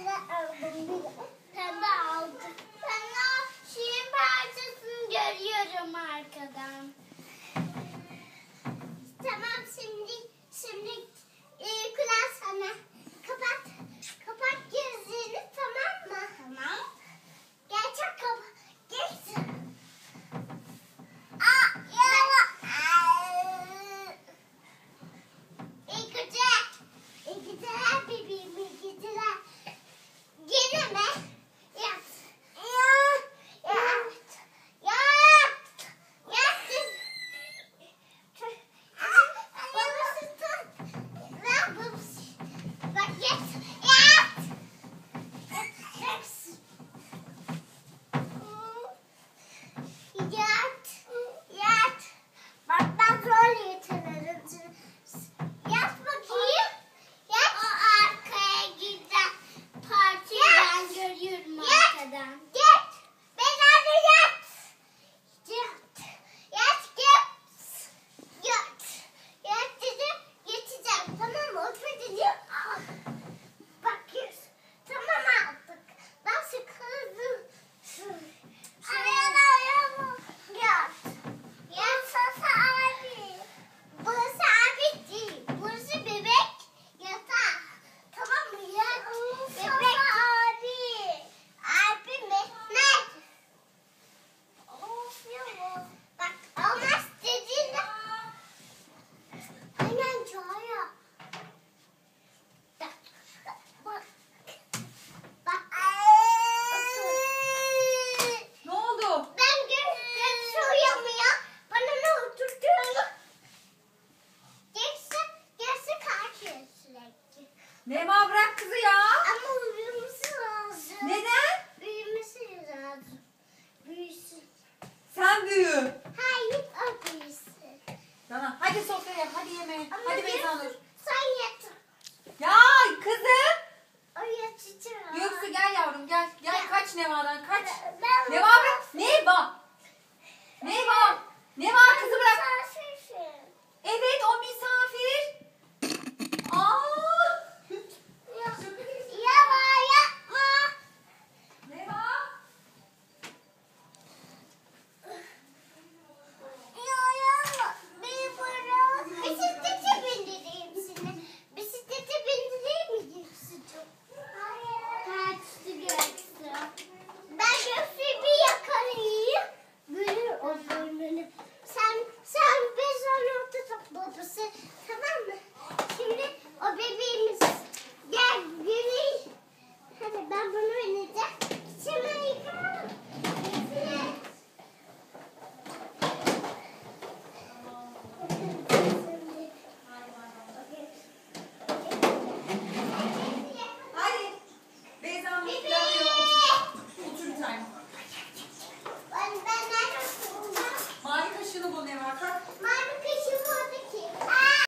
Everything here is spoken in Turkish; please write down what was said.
Enggak. Yes! Nema bırak kızı ya. Ama büyümesi lazım. Neden? Büyümesi lazım. Büyüsün. Sen büyü. Hayır o büyüsün. Tamam hadi sofraya hadi yemeğe. Ama hadi Beyza Nur. Sen yatır. Ya kızım. O yatacağım. Göksu gel yavrum gel. Gel ya. kaç Nema'dan kaç. Ya.